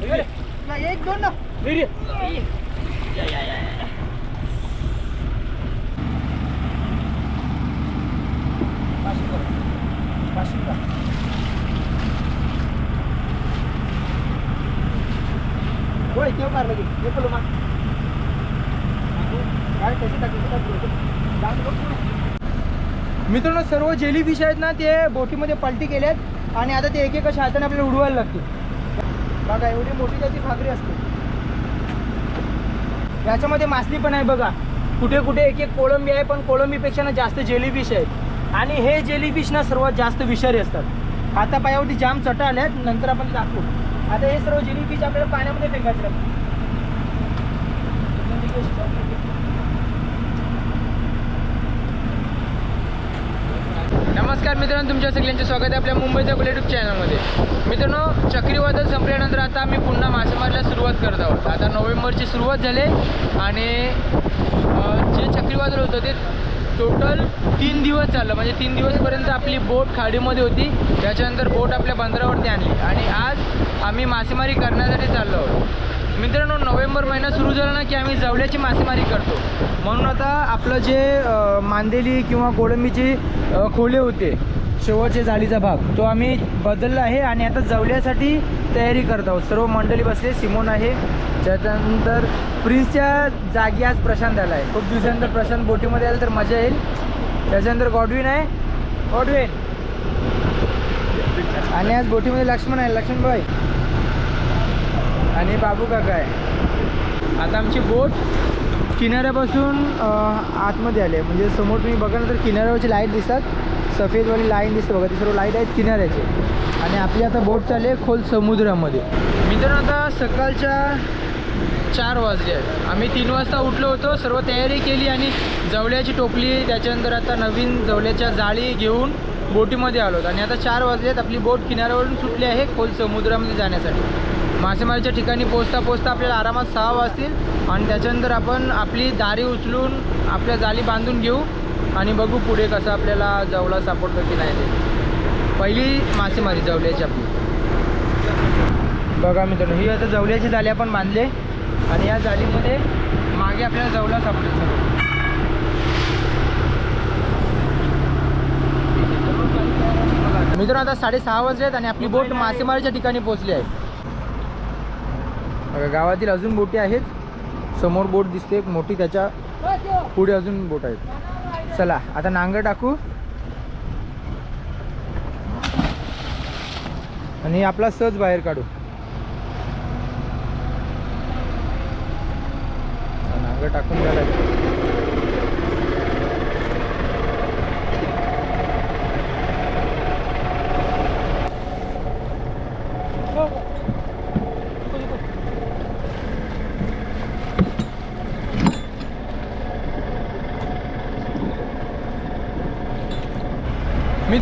एक दोन ना होय तेव्हा मारलं की हे बोलू मा काय कसं टाकलं मित्रांनो सर्व जेली फिश आहेत ना ते बोटीमध्ये पलटी केल्यात आणि आता ते एक एक अशा हाताने आपल्याला उडवायला लागते बघा एवढी मोठी त्याची भाकरी असते. याच्यामध्ये मासली पण आहे बघा. कुठे कुठे एक एक कोळंबी आहे पण कोळंबीपेक्षा ना जास्त जेलीफिश आहेत. आणि हे जेलीफिश ना सर्वात जास्त विषारी असतात. आता पायावरती जाम चटा आल्यात नंतर आपण दाखवू. आता हे सर्व जेलीफिश आपल्याला पाण्यामध्ये फेकायचे नमस्कार मित्रांनो तुमच्या सगळ्यांचे स्वागत आहे आपल्या मुंबईच्या युट्यूब चॅनलमध्ये. मित्रांनो चक्रीवादळ संपल्यानंतर आता आम्ही पुन्हा मासेमारीला सुरुवात करत आहोत. आता नोव्हेंबरची सुरुवात झाली आणि जे चक्रीवादळ होतं ते टोटल तीन दिवस चाललं. म्हणजे तीन दिवसपर्यंत आपली बोट खाडीमध्ये होती. त्याच्यानंतर बोट आपल्या बंदरावरती आणली. आणि आज आम्ही मासेमारी करण्यासाठी चाललो आहोत. मित्रांनो नोव्हेंबर महिना सुरू झाला ना की आम्ही जवल्याची मासेमारी करतो. म्हणून आता आपलं जे मांदेली किंवा कोळंबीची खोले होते शेवटचे जाळीचा भाग तो आम्ही बदलला आहे आणि आता जवल्यासाठी तयारी करत आहोत. सर्व मंडळी बसले सिमोन आहे. त्याच्यानंतर प्रिन्सच्या जागी आज प्रशांत आला आहे. खूप दिवसानंतर प्रशांत बोटीमध्ये आला तर मजा येईल. त्याच्यानंतर गॉडविन आहे. गॉडविन. आणि आज बोटीमध्ये लक्ष्मण आहे. लक्ष्मण भाई आणि बाबू काका आहे. आता आमची बोट किनाऱ्यापासून आतमध्ये आली आहे. म्हणजे समोर तुम्ही बघा ना तर किनाऱ्यावरची लाइट दिसतात. सफेदवाली लाईन दिसते बघा ती सर्व लाइट आहेत किनाऱ्याचे. आणि आपली आता बोट चालली आहे खोल समुद्रामध्ये. मित्रांनो आता सकाळच्या चार वाजले आहेत. आम्ही तीन वाजता उठलो होतो सर्व तयारी केली आणि जवल्याची टोपली त्याच्यानंतर आता नवीन जवल्याच्या जाळी घेऊन बोटीमध्ये आलो आणि आता चार वाजले आहेत आपली बोट किनाऱ्यावरून सुटली आहे खोल समुद्रामध्ये जाण्यासाठी. मासेमारीच्या ठिकाणी पोचता पोचता आपल्याला आरामात सहा वाजतील आणि त्याच्यानंतर आपण आपली दारी उचलून आपल्या जाळी बांधून घेऊ आणि बघू पुढे कसं आपल्याला जवला सापडतो की नाही ते. पहिली मासेमारी जवल्याची आपली. बघा मित्रांनो ही आता जवल्याची जाळी आपण बांधले आणि या जाळीमध्ये मागे आपल्याला जवला सापडेल सगळं मित्रांनो आता साडेसहा वाजले आहेत आणि आपली बोट मासेमारीच्या ठिकाणी पोहोचली आहे. गावातील अजून बोटी आहेत. समोर बोट दिसते एक मोठी त्याच्या पुढे अजून बोट आहेत. चला आता नांगर टाकू. आणि आपला सहज बाहेर काढू. नांगर टाकून झाला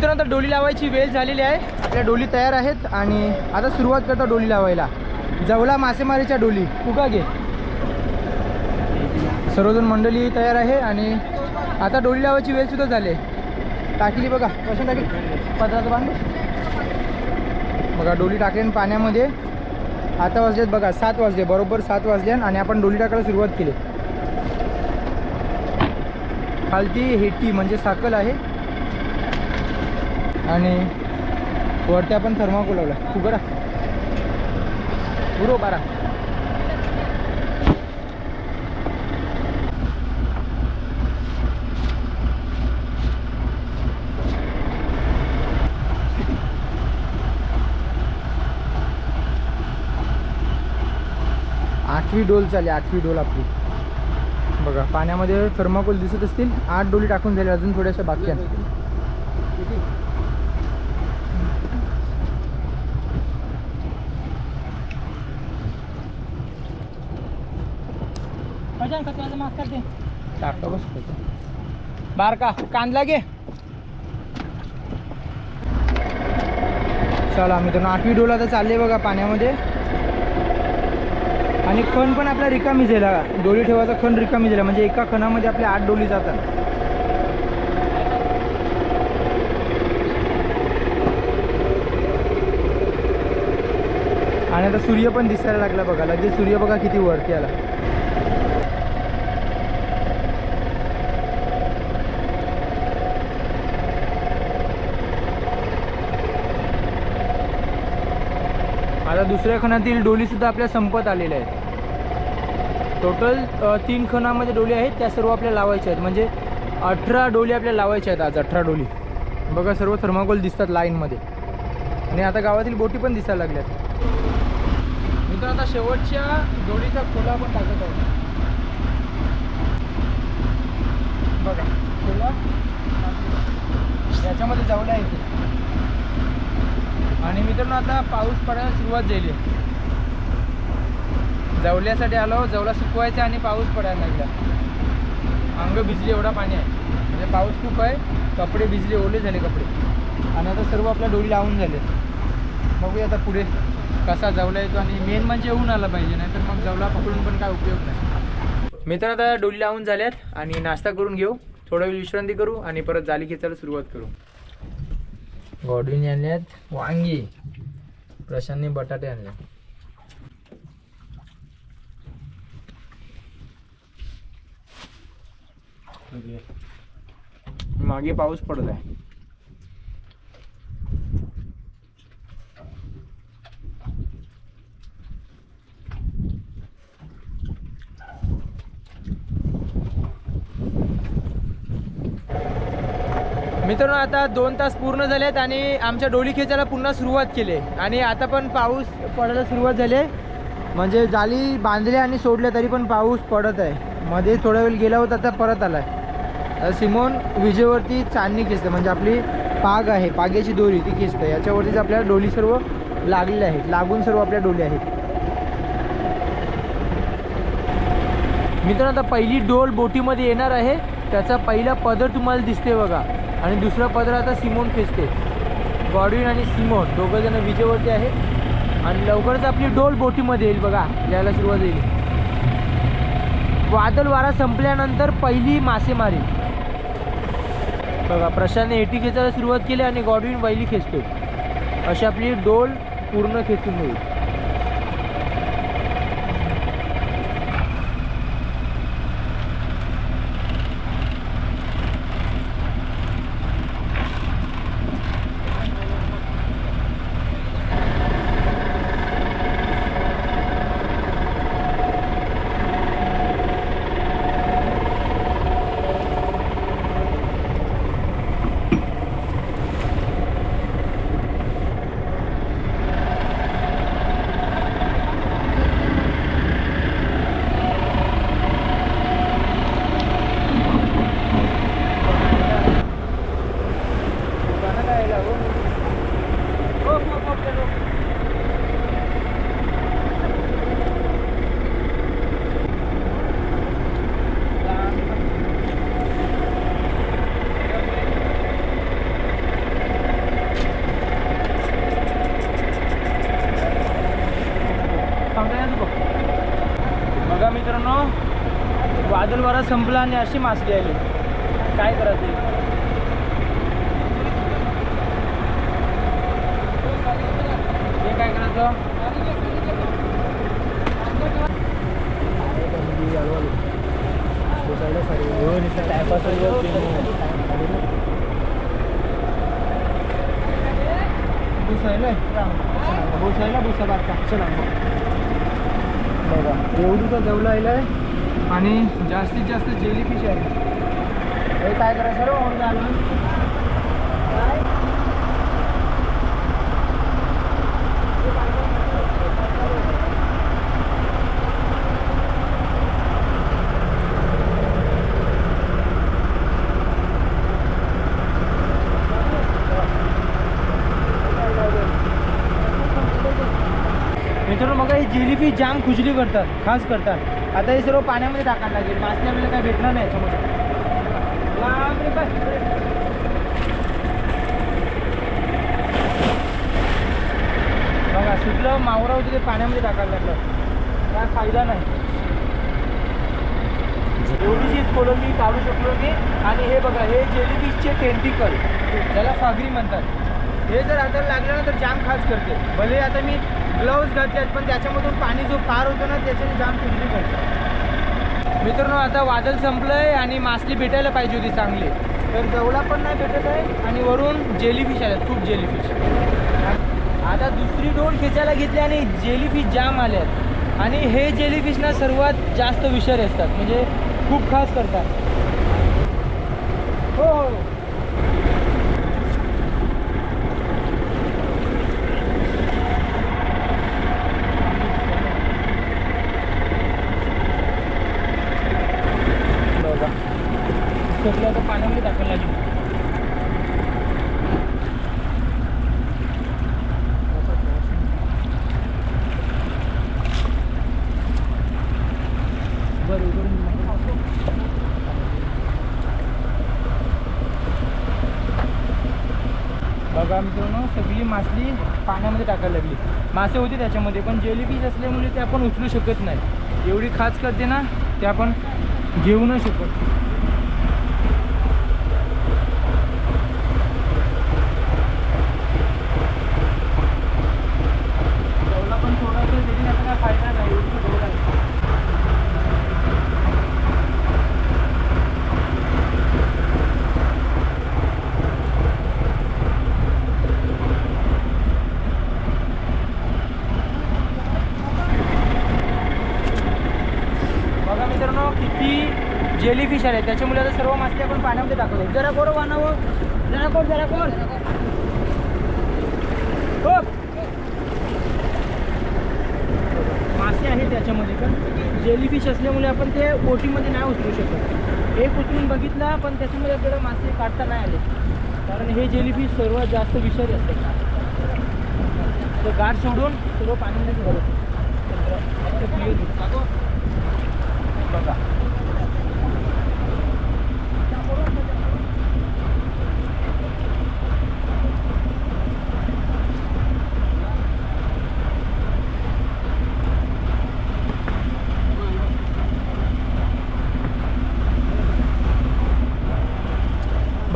मित्रांनो आता डोली लावायची वेळ झालेली आहे. आपल्या डोली तयार आहेत आणि आता सुरुवात करतो डोली लावायला. जवला मासेमारीच्या डोली. उगा घे. सर्वजण मंडळी तयार आहे आणि आता डोली लावायची वेळ सुद्धा झाली आहे. टाकली बघा. कसं टाकली पत्राचं बांध. बघा डोली टाकली आणि पाण्यामध्ये आता वाजलेत बघा सात वाजले. बरोबर सात वाजले आणि आपण डोली टाकायला सुरुवात केली. खालती हेटी म्हणजे साकल आहे. आणि वरती आपण थर्माकोल लावला बरा बरो बारा आठवी डोल चालली आठवी डोल आपली. बघा पाण्यामध्ये थर्माकोल दिसत असतील आठ डोली टाकून झाले अजून थोड्याशा बाकी आहेत. टाकतो बस बार का कांदला गे चला मित्रांनो आठवी डोला तर चालले बघा पाण्यामध्ये. आणि खण पण आपल्या रिकामी झाला डोली ठेवायचा खण रिकामी झाला म्हणजे एका खणामध्ये आपल्या आठ डोली जातात. आणि आता सूर्य पण दिसायला लागला बघा. लगेच सूर्य बघा किती वरती आला. आता दुसऱ्या खणातील डोलीसुद्धा आपल्या संपत आलेल्या आहेत. टोटल तीन खणामध्ये डोली आहेत त्या सर्व आपल्या लावायच्या आहेत. म्हणजे अठरा डोली आपल्या लावायच्या आहेत आज अठरा डोली. बघा सर्व थर्माकोल दिसतात लाईनमध्ये. आणि आता गावातील बोटी पण दिसायला लागल्यात. मी तर आता शेवटच्या डोलीचा खोला पण टाकत आहोत. बघा खोला. याच्यामध्ये जावलं आहे ते आणि मित्रांनो आता पाऊस पडायला सुरुवात झाली आहे. जवल्यासाठी आलो जवला सुकवायचा आणि पाऊस पडायला लागला. अंग भिजली एवढा पाणी आहे. म्हणजे पाऊस खूप आहे कपडे भिजले ओले झाले कपडे. आणि आता सर्व आपल्या डोळी लावून झाले. बघूया आता पुढे कसा जवला येतो आणि मेन म्हणजे येऊन आला पाहिजे नाहीतर मग जवला पकडून पण काय उपयोग नाही. मित्रांनो आता डोली लावून झाल्यात आणि नाश्ता करून घेऊ. थोडा वेळ विश्रांती करू आणि परत जाली खेचायला सुरुवात करू. गॉडविन आणल्यात. वांगी. प्रशांतने बटाटे आणले. मागे पाऊस पडलाय. मित्रांनो आता दोन तास पूर्ण झालेत आणि आमच्या डोली खेचायला पुन्हा सुरुवात केली. आहे. आणि आता पण पाऊस पडायला सुरुवात झाली. आहे. म्हणजे जाली बांधले आणि सोडले तरी पण पाऊस पडत आहे. मध्ये थोडा वेळ गेला होता आता परत आला आहे सिमोन विजेवरती चांदणी खेचते म्हणजे आपली पाग आहे पागेची दोरी ती खेचते. याच्यावरतीच आपल्याला डोली सर्व लागलेल्या आहेत लागून सर्व आपल्या डोली आहेत. मित्रांनो आता पहिली डोल बोटीमध्ये येणार आहे. त्याचा पहिला पदर तुम्हाला दिसते बघा. आणि दुसरा पदर आता सिमोन खेचते. गॉडविन आणि सिमोन दोघं जण विजेवरती आहेत. आणि लवकरच आपली डोल बोटीमध्ये येईल बघा यायला सुरुवात येईल वादळ वारा संपल्यानंतर पहिली मासेमारी बघा प्रशांतने एटी खेचायला सुरुवात केली आणि गॉडविन वैली खेचतो अशी आपली डोल पूर्ण खेचून होईल बघा मित्रांनो वादळ वारा संपला आणि अशी मासली आली काय करायचं? हे काय करायचं? भुसायला भुसा बारका बघा एवढीचा जवला आहे आणि जास्तीत जास्त जेली फिश आहे. हे काय करायचं सर्व म्हणून आलं काय मित्रांनो मग जाम खुजली करतात खास करतात. आता हे सर्व पाण्यामध्ये टाकायला लागेल. मासे आपल्याला काय भेटणार नाही समज बघा सुटलं मावरा होतं ते पाण्यामध्ये टाकायला लागलं. काय फायदा नाही. एवढीशीच कोलंबी काढू शकलो मी आणि हे बघा हे जेलीफिशचे टेंटिकल ज्याला सागरी म्हणतात. हे जर आता लागलं ना तर जाम खास करते. भले आता मी ग्लव्ज आहेत पण त्याच्यामधून पाणी जो पार होतो ना त्याच्याने जाम कुजली करतो मित्रांनो आता वादळ संपलंय आणि मासली भेटायला पाहिजे होती चांगली. तर जवळा पण नाही भेटत आहे आणि वरून जेलीफिश आल्यात खूप जेलीफिश आता दुसरी डोल खेचायला घेतली आणि जेलीफिश जाम आल्यात. आणि हे जेलीफिशना सर्वात जास्त विषारी असतात. म्हणजे खूप खास करतात. हो हो. हो बघा पाण्यामध्ये टाकायला लागेल बघा. मित्रांनो सगळी मासली पाण्यामध्ये टाकायला लागली. मासे होते त्याच्यामध्ये पण जेलीफिश असल्यामुळे ते आपण उचलू शकत नाही. एवढी खास करते ना ते आपण घेऊ नाही शकत जेवढा पण थोडासा तरी आपल्याला फायदा नाही एवढी जेवढा आहे. बघा मित्रांनो किती जेलीफिश आहे त्याच्यामुळे आता सर्व मासे आपण पाण्यामध्ये टाकतो. जरा कोरो वानावं. जरा कोर जरा कोर हो. मासे आहेत त्याच्यामध्ये पण. जेलीफिश असल्यामुळे आपण ते बोटीमध्ये नाही उतरू शकत. एक उतरून बघितला पण त्याच्यामध्ये आपल्याला मासे काढता नाही आले. कारण हे जेलीफिश सर्वात जास्त विषारी असते तर गाठ सोडून सर्व पाण्यामध्ये घालतो बघा.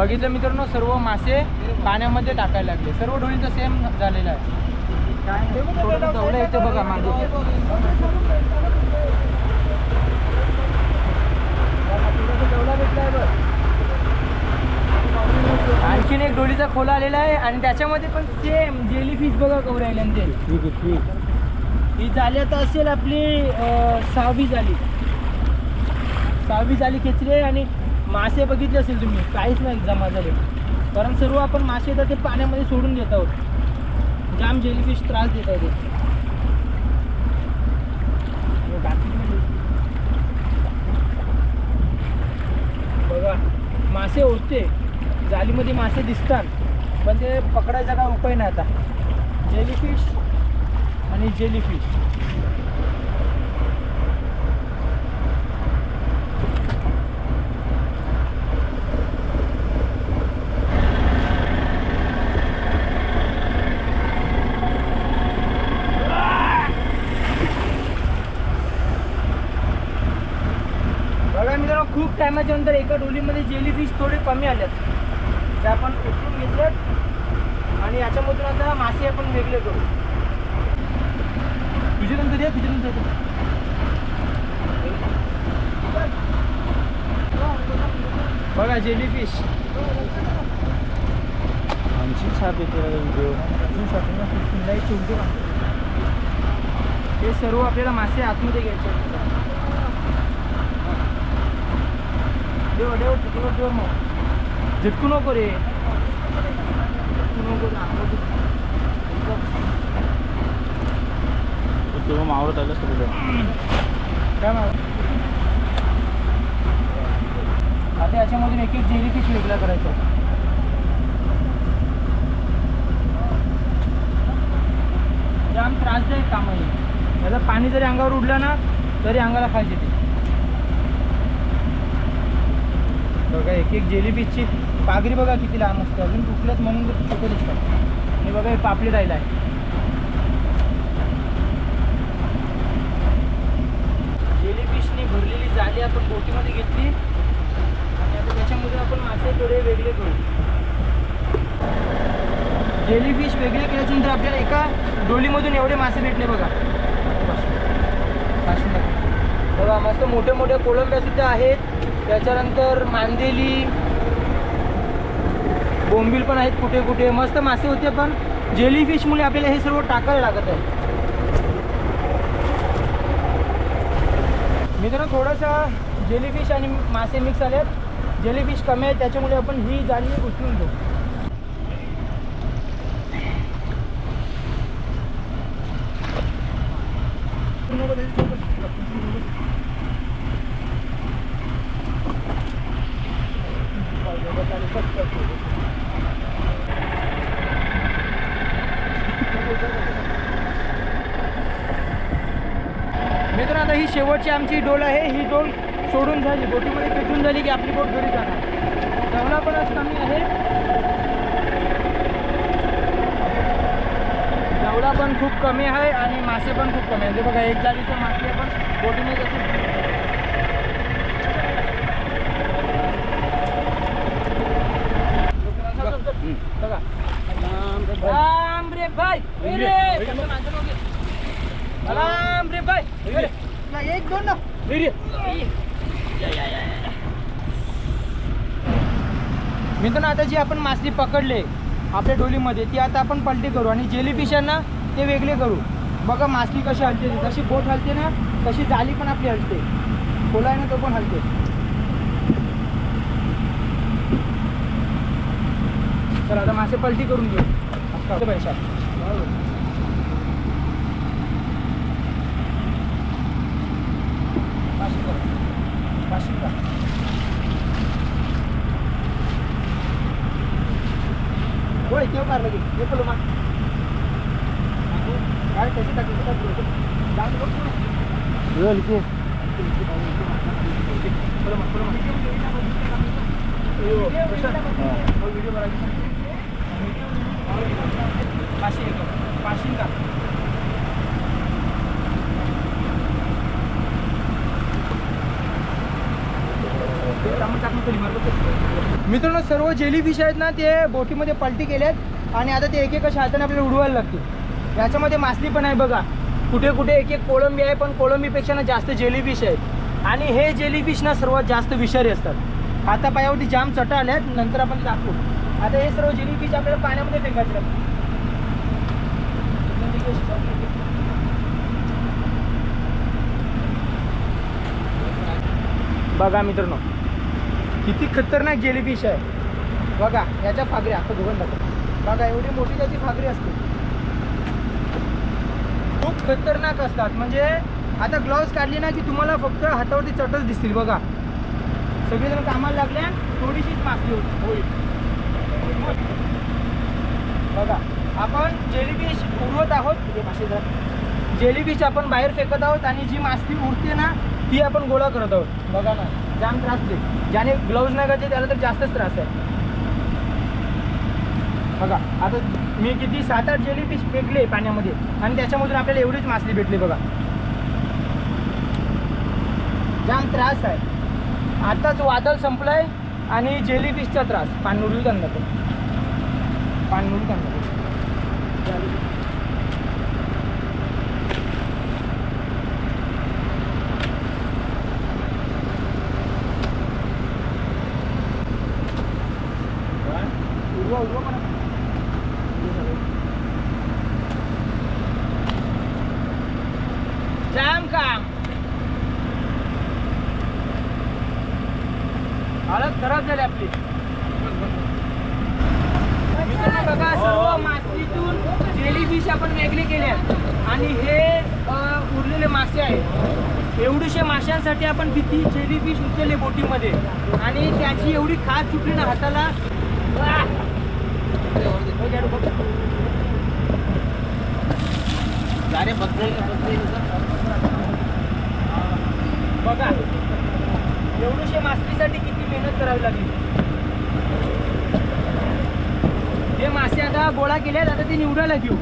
बघितलं मित्रांनो सर्व मासे पाण्यामध्ये टाकायला लागले. सर्व डोळीचं सेम झालेलं आहे. थोडंसं जवळ येते बघा मागे. आणखीन एक डोलीचा खोला आलेला आहे आणि त्याच्यामध्ये पण सेम जेलीफिश बघा कवर राहिले ते. ही झाली आता असेल आपली सहावी झाली. सहावी झाली खेचली आहे आणि मासे बघितले असेल तुम्ही काहीच नाही जमा झाले. कारण सर्व आपण मासे तर ते पाण्यामध्ये सोडून देत आहोत. जाम जेलीफिश त्रास देत आहे ते बघा मासे होते जालीमध्ये मासे दिसतात पण ते पकडायचा काय उपाय नाही आता. जेलीफिश आणि जेलीफिश बघा मित्रांनो खूप टायमाच्या नंतर एका डोलीमध्ये जेलीफिश थोडे कमी आल्यात. ते आपण उचलून घेतलेत आणि याच्यामधून आता मासे आपण वेगळे करू. तुझे नंतर द्या तुझे नंतर बघा जेलीफिश आमची छाप येते व्हिडिओ हे सर्व आपल्याला मासे आतमध्ये घ्यायचे देव देव देव देव मग झटकू नको रे झटकू नको तेव्हा मावळत आलं सगळं काय माहिती आता याच्यामधून एक एक जेलीफिश वेगळा करायचं जाम त्रासदायक काम आहे याला पाणी जरी अंगावर उडलं ना तरी अंगाला खायचे ते बघा एक एक जेलीफिशची पागरी बघा किती लहान असते. अजून तुटलंच म्हणून तर छोटे दिसतात आणि बघा हे पापडी राहिला आहे जेलीफिशनी भरलेली जाळी आपण बोटीमध्ये घेतली. आणि आता त्याच्यामध्ये आपण मासे थोडे वेगळे करू. जेलीफिश वेगळे केल्याच्यानंतर आपल्याला एका डोलीमधून एवढे मासे भेटले बघा. बघा मस्त मोठे मोठ्या कोळंब्या सुद्धा आहेत. त्याच्यानंतर मांदेली बोंबील पण आहेत कुठे कुठे. मस्त मासे होते पण जेली फिशमुळे आपल्याला हे सर्व टाकायला लागत आहे. मित्रांनो थोडंसं जेलीफिश आणि मासे मिक्स आले आहेत जेलीफिश कमी आहेत त्याच्यामुळे आपण ही जाळी उचलून घेऊ. मित्रांनो आता ही शेवटची आमची डोल आहे. ही डोल सोडून झाली. बोटीमध्ये पेटून झाली की आपली बोट घरी जाणार. जेवणा पण आज कमी आहे. जेवढा पण खूप कमी आहे आणि मासे पण खूप कमी आहे ते बघा एक जाळीचं मासे पण बोटीमध्ये कसं बघा. राम रे भाई. रे राम रे भाई. एक दोन ना. मित्रांनो आता जी आपण मासली पकडले आपल्या डोलीमध्ये ती आता आपण पलटी करू आणि जेली फिशांना ते वेगळे करू. बघा मासली कशी हलते ती. जशी बोट हलते ना तशी जाली पण आपली हलते. खोला आहे ना तो पण हलते. चला आता मासे पलटी करून घेऊ. पैसा पाचशे करा. पाचशे करा. होय केव्हा मारलं की हे बोलो मा काय कशी टाकली कशी टाकली जाऊन बघ ना. बोलो मा, बोलो मा. हो, कशा? हो, व्हिडिओ करायची. पाचशे एक पाचशे का मित्रांनो सर्व जेली फिश आहेत ना ते बोटीमध्ये पलटी केल्यात आणि आता ते एक एक अशा हाताने आपल्याला उडवायला लागतील. याच्यामध्ये मासली पण आहे बघा. कुठे कुठे एक एक कोळंबी आहे पण कोळंबीपेक्षा ना जास्त जेली फिश आहेत. आणि हे जेली फिश ना सर्वात जास्त विषारी असतात. आता पायावरती जाम चटा आल्यात नंतर आपण दाखवू. आता हे सर्व जेली फिश आपल्याला पाण्यामध्ये फेकायचे बघा मित्रांनो किती खतरनाक जेलीफिश आहे. बघा याच्या फागरी आता दोघं टाकतो बघा एवढी मोठी त्याची फागरी असते. खूप खतरनाक असतात. म्हणजे आता ग्लोव्स काढली ना की तुम्हाला फक्त हातावरती चटच दिसतील बघा. सगळेजण कामाला लागल्या थोडीशीच मासली होती होईल. बघा आपण जेलीफिश उडवत आहोत. हे जेलीफिश आपण बाहेर फेकत आहोत आणि जी मासली उडते ना ती आपण गोळा करत आहोत. बघा ना. जाम त्रास दे ज्याने ग्लोव्ज नाही घातले त्याला तर जास्तच त्रास आहे. बघा आता मी किती सात आठ जेलीफिश फेकले पाण्यामध्ये आणि त्याच्यामधून आपल्याला एवढीच मासली भेटली बघा. जाम त्रास आहे. आताच वादळ संपलंय आणि जेलीफिशचा त्रास. पाणनुरी त्यांना पाणनुरी त्यांना उडवा उडवा म्हणा जाम काम हालत खराब झाली आपली मित्रांनो बघा सर्व मासळीतून जेलीफिश आपण वेगळे केले आहेत आणि हे अ, उरलेले मासे आहेत एवढीशे माशांसाठी आपण किती जेलीफिश उचलले बोटीमध्ये आणि त्याची एवढी खास सुटली ना हाताला वाह! हो, घ्या डोकं. बघा एवढीशे मासळीसाठी किती मेहनत करावी लागली? हे मासे आता गोळा केल्यात आता ते निवडायला घेऊ.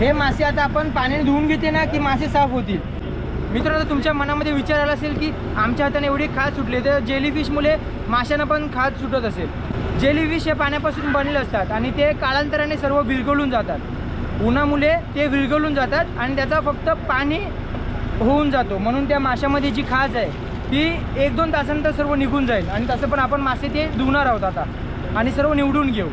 हे मासे आता आपण पाण्याने धुवून घेते ना की मासे साफ होतील. मित्रांनो तुमच्या मनामध्ये विचार आला असेल की आमच्या हाताने एवढी खाज सुटली तर जेलीफिशमुळे माशांना पण खाज सुटत असेल. जेलीविष हे पाण्यापासून बनले असतात आणि ते कालांतराने सर्व विरघळून जातात. उन्हामुळे ते विरघळून जातात आणि त्याचा फक्त पाणी होऊन जातो. म्हणून त्या माशामध्ये जी खाज आहे ती एक दोन तासानंतर सर्व निघून जाईल. आणि तसं पण आपण मासे ते धुणार आहोत आता. आणि सर्व निवडून घेऊ.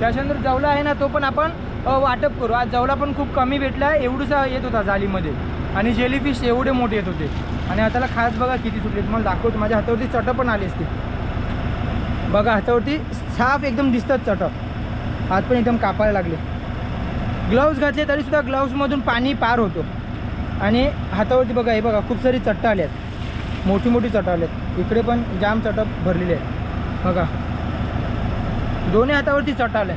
त्याच्यानंतर जवला आहे ना तो पण आपण वाटप करू. आज जवला पण खूप कमी भेटला आहे एवढूसा येत होता जालीमध्ये. आणि जेलीफिश एवढे मोठे येत होते. आणि हाताला खास बघा किती सुटले तुम्हाला दाखवतो. माझ्या हातावरती चटं पण आली असते बघा हातावरती साफ एकदम दिसतात चटक. हात पण एकदम कापायला लागले. ग्लव्ज घातले तरीसुद्धा ग्लव्जमधून पाणी पार होतो. आणि हातावरती बघा हे बघा खूप सारी चट्टा आल्यात. मोठी मोठी चटं आल्यात. इकडे पण जाम चटप भरलेले आहेत. बघा. दोन्ही हातावरती चट आल्या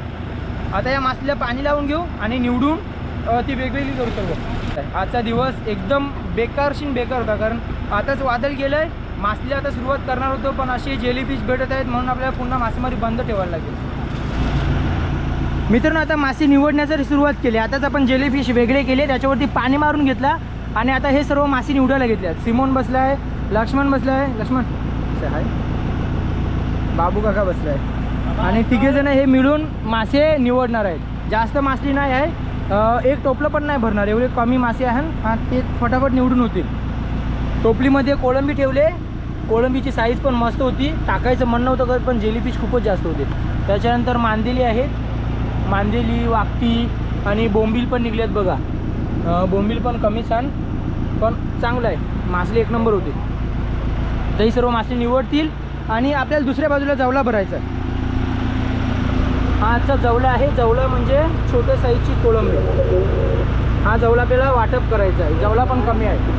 आता या मासलीला पाणी लावून घेऊ आणि निवडून ती वेगवेगळी करू सर्व आजचा दिवस एकदम बेकारशीन बेकार होता कारण आताच वादळ गेलं आहे मासली आता सुरुवात करणार होतो पण असे जेलीफिश भेटत आहेत म्हणून आपल्याला पुन्हा मासेमारी बंद ठेवायला लागेल. मित्रांनो आता मासे निवडण्यासाठी सुरुवात केली. आताच आपण जेलीफिश वेगळे केले त्याच्यावरती पाणी मारून घेतला आणि आता हे सर्व मासे निवडायला घेतले सिमोन बसला आहे लक्ष्मण बसला आहे लक्ष्मण हाय. बाबू काका बसला आहे आणि तिघेजण हे मिळून मासे निवडणार आहेत. जास्त मासली नाही आहे. एक टोपलं पण नाही भरणार. एवढे कमी मासे आहेत. हा ते फटाफट निवडून होतील. टोपलीमध्ये कोळंबी ठेवले. कोळंबीची साईज पण मस्त होती. टाकायचं म्हणणं होतं करत पण जेलीफिश खूपच जास्त होते. त्याच्यानंतर मांदेली आहेत. मांदेली वाकटी आणि बोंबील पण निघलेत बघा. बोंबील पण कमी छान पण चांगलं आहे. मासले एक नंबर होते. तरी सर्व मासे निवडतील. आणि आपल्याला दुसऱ्या बाजूला जवला भरायचा आहे. हा आजचा जवला आहे. जवला म्हणजे छोट्या साईजची कोळंबी. हा जवला आपल्याला वाटप करायचा आहे. जवला पण कमी आहे.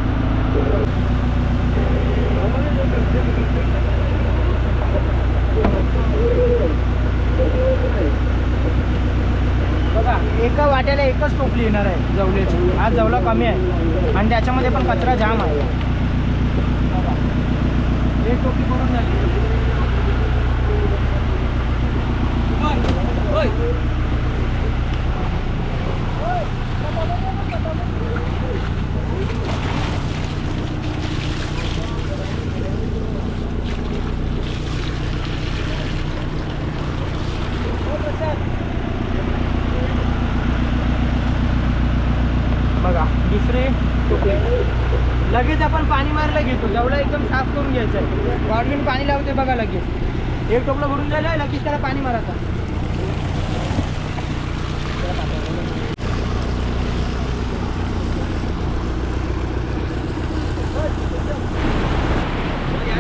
बघा एका वाट्याला एकच टोपली येणार आहे जवल्याची आज जवला कमी आहे. आणि त्याच्यामध्ये पण कचरा जाम आहे. बघा. एक टोपली करून झाली बघा दुसरे लगेच आपण पाणी मारायला घेतो. जवळ एकदम साफ करून घ्यायचं आहे. गव्हर्नमेंट पाणी लावते बघा लगेच. एक टोपलं भरून जायला लगेच त्याला पाणी मारायचं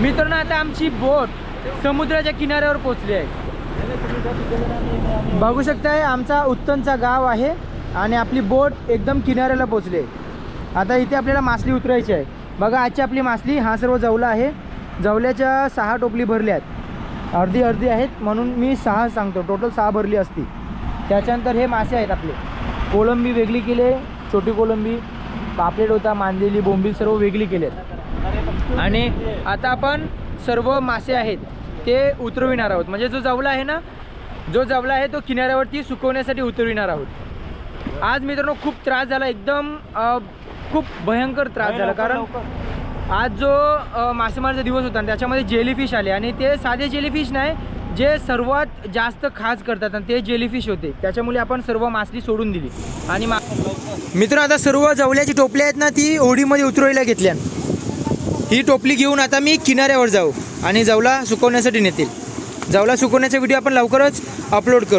मित्रांनो आता आमची बोट समुद्राच्या किनाऱ्यावर पोचली आहे. बघू शकताय आमचा उत्तनचा गाव आहे आणि आपली बोट एकदम किनाऱ्याला पोचली. आहे आता इथे आपल्याला मासली उतरायची आहे. बघा आजची आपली मासली हा सर्व जवला आहे. जवल्याच्या सहा टोपली भरल्या आहेत. अर्धी अर्धी आहेत म्हणून मी सहा सांगतो. टोटल सहा भरली असती. त्याच्यानंतर हे मासे आहेत आपले. कोळंबी वेगळी केले छोटी कोलंबी पापलेट होता मांदेली बोंबील सर्व वेगळी केलेत आणि आता आपण सर्व मासे आहेत. ते उतरविणार आहोत. म्हणजे जो जवला आहे ना जो जवला आहे तो किनाऱ्यावरती सुकवण्यासाठी उतरविणार आहोत. आज मित्रांनो खूप त्रास झाला एकदम खूप भयंकर त्रास झाला. कारण आज जो मासेमारीचा दिवस होता त्याच्यामध्ये जेलीफिश आले आणि ते साधे जेलीफिश नाही जे सर्वात जास्त खास करतात आणि ते जेलीफिश होते. त्याच्यामुळे आपण सर्व मासली सोडून दिली. आणि मा मित्र आता सर्व जवल्याची टोपल्या आहेत ना ती होडीमध्ये उतरवायला घेतल्या ही टोपली घेऊन आता मी किनाऱ्यावर जाऊ आणि जवला सुकवण्यासाठी नेतील. जवला सुकवण्याचा व्हिडिओ आपण लवकरच अपलोड करू.